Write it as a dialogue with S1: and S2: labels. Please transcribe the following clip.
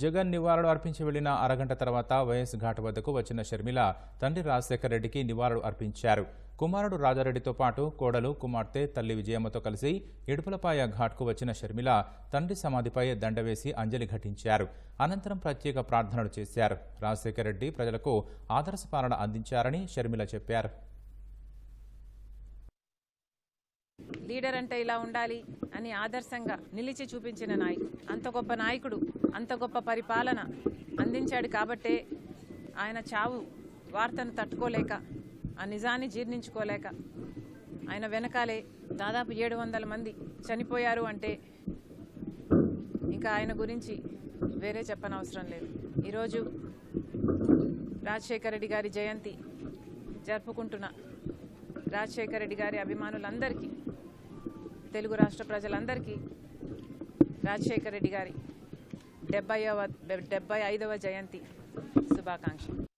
S1: జగన్ నివాళులు అర్పించి వెళ్ళిన అరగంట తర్వాత వైఎస్ ఘాట్ వద్దకు వచ్చిన షర్మిల తండ్రి రాజశేఖర రెడ్డికి నివాళులు అర్పించారు. కుమారుడు రాజారెడ్డితో పాటు కోడలు కుమార్తె తల్లి విజయమ్మతో కలిసి ఇడుపులపాయ ఘాట్కు వచ్చిన షర్మిల తండ్రి సమాధిపై దండవేసి అంజలి ఘటించారు. అనంతరం ప్రత్యేక ప్రార్థనలు చేశారు. రాజశేఖర రెడ్డి ప్రజలకు ఆదర్శపాలన అందించారని షర్మిల చెప్పారు.
S2: లీడర్ అంటే ఇలా ఉండాలి అని ఆదర్శంగా నిలిచి చూపించిన నాయకుడు అంత గొప్ప నాయకుడు అంత గొప్ప పరిపాలన అందించాడు కాబట్టే ఆయన చావు వార్తను తట్టుకోలేక ఆ నిజాన్ని జీర్ణించుకోలేక ఆయన వెనకాలే దాదాపు ఏడు వందల మంది చనిపోయారు అంటే ఇంకా ఆయన గురించి వేరే చెప్పనవసరం లేదు. ఈరోజు రాజశేఖర రెడ్డి గారి జయంతి జరుపుకుంటున్న రాజశేఖర రెడ్డి గారి అభిమానులందరికీ తెలుగు రాష్ట్ర ప్రజలందరికీ రాజశేఖర రెడ్డి గారి డెబ్బైవ డెబ్బై ఐదవ జయంతి శుభాకాంక్షలు.